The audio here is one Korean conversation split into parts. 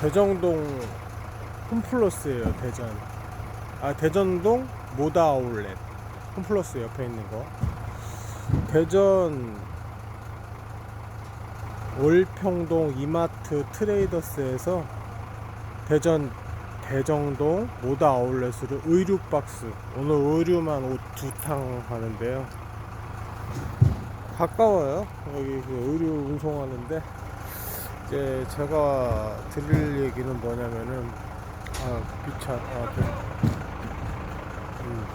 대정동 홈플러스예요 대전. 아 대전동 모다 아울렛 홈플러스 옆에 있는 거. 대전 월평동 이마트 트레이더스에서 대전 대정동 모다 아울렛으로 의류 박스. 오늘 의류만 옷 두 탕 하는데요. 가까워요. 여기 그 의류 운송하는데 이제 제가 드릴 얘기는 뭐냐면은 아 비차 아 그, 음.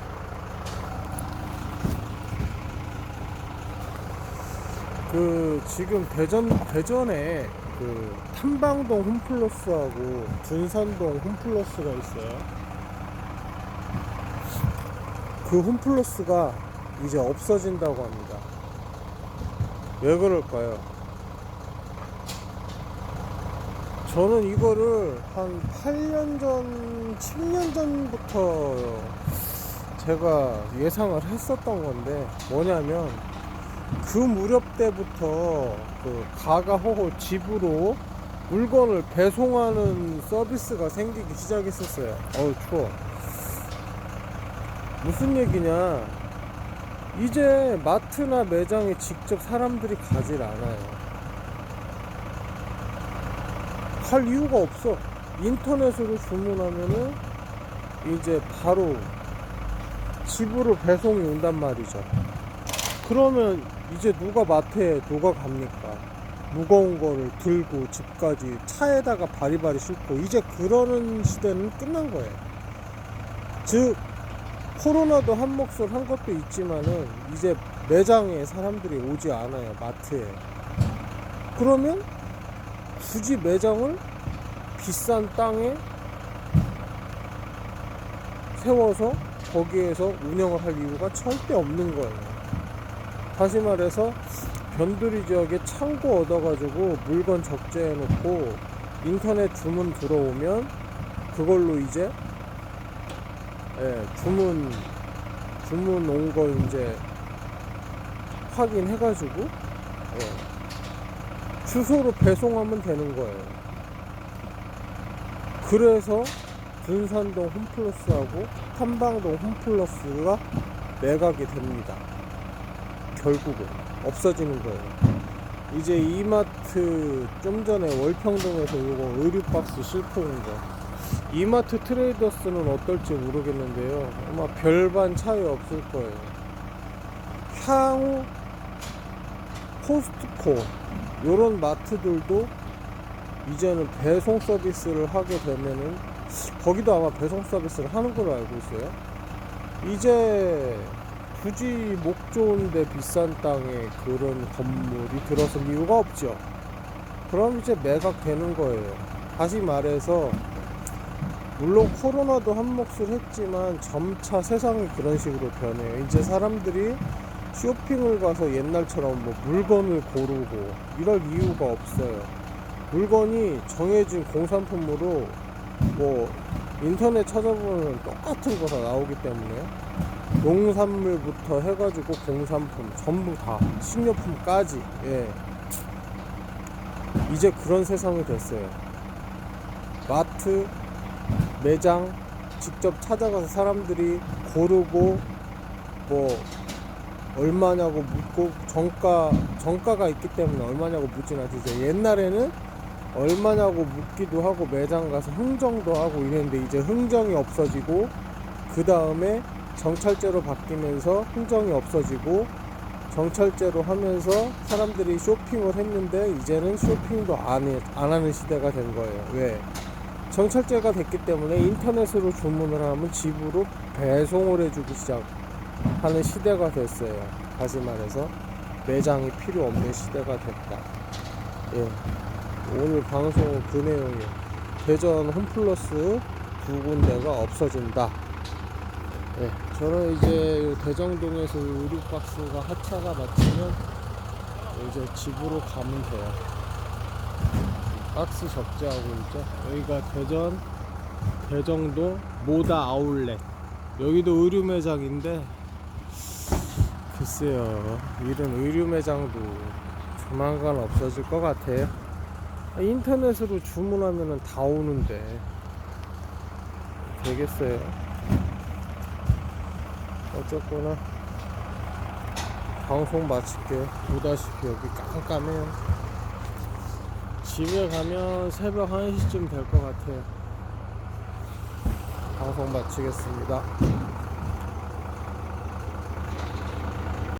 그 지금 대전 대전에 그 탐방동 홈플러스하고 둔산동 홈플러스가 있어요. 그 홈플러스가 이제 없어진다고 합니다. 왜 그럴까요? 저는 이거를 한 8년 전, 7년 전부터 제가 예상을 했었던 건데 뭐냐면 그 무렵 때부터 그 가가호호 집으로 물건을 배송하는 서비스가 생기기 시작했었어요. 어우 추워. 무슨 얘기냐? 이제 마트나 매장에 직접 사람들이 가질 않아요. 갈 이유가 없어. 인터넷으로 주문하면은 이제 바로 집으로 배송이 온단 말이죠. 그러면 이제 누가 마트에 누가 갑니까? 무거운 거를 들고 집까지 차에다가 바리바리 싣고 이제 그러는 시대는 끝난 거예요. 즉 코로나도 한 몫을 한 것도 있지만은 이제 매장에 사람들이 오지 않아요 마트에. 그러면 굳이 매장을 비싼 땅에 세워서 거기에서 운영을 할 이유가 절대 없는 거예요. 다시 말해서 변두리 지역에 창고 얻어가지고 물건 적재해 놓고 인터넷 주문 들어오면 그걸로 이제 예, 주문 주문 온 거 이제 확인해가지고 예, 주소로 배송하면 되는 거예요. 그래서 둔산동 홈플러스하고 탐방동 홈플러스가 매각이 됩니다. 결국은 없어지는 거예요. 이제 이마트 좀 전에 월평동에서 이거 의류 박스 온 거. 이마트 트레이더스는 어떨지 모르겠는데요. 아마 별반 차이 없을 거예요. 향후 포스트코 요런 마트들도 이제는 배송 서비스를 하게 되면은 거기도 아마 배송 서비스를 하는 걸로 알고 있어요. 이제 굳이 목 좋은데 비싼 땅에 그런 건물이 들어설 이유가 없죠. 그럼 이제 매각되는 거예요. 다시 말해서 물론 코로나도 한 몫을 했지만 점차 세상이 그런 식으로 변해요. 이제 사람들이 쇼핑을 가서 옛날처럼 뭐 물건을 고르고 이럴 이유가 없어요. 물건이 정해진 공산품으로 뭐 인터넷 찾아보면 똑같은 거다 나오기 때문에 농산물부터 해가지고 공산품 전부 다 식료품까지 예. 이제 그런 세상이 됐어요. 마트 매장 직접 찾아가서 사람들이 고르고 뭐 얼마냐고 묻고 정가 정가가 있기 때문에 얼마냐고 묻진 않지 이제 옛날에는 얼마냐고 묻기도 하고 매장 가서 흥정도 하고 이랬는데 이제 흥정이 없어지고 그 다음에 정찰제로 바뀌면서 흥정이 없어지고 정찰제로 하면서 사람들이 쇼핑을 했는데 이제는 쇼핑도 안, 해, 안 하는 시대가 된 거예요. 왜? 정찰제가 됐기 때문에 인터넷으로 주문을 하면 집으로 배송을 해주기 시작 하는 시대가 됐어요. 다시 말해서 매장이 필요 없는 시대가 됐다. 예. 오늘 방송은 그 내용이에요. 대전 홈플러스 두 군데가 없어진다. 예, 저는 이제 대정동에서 의류 박스가 하차가 마치면 이제 집으로 가면 돼요. 박스 적재하고 있죠. 여기가 대전 대정동 모다 아울렛 여기도 의류 매장인데 글쎄요. 이런 의류 매장도 조만간 없어질 것 같아요. 인터넷으로 주문하면 다 오는데 되겠어요? 어쨌거나 방송 마칠게요. 보다시피 여기 깜깜해요. 집에 가면 새벽 1시쯤 될 것 같아요. 방송 마치겠습니다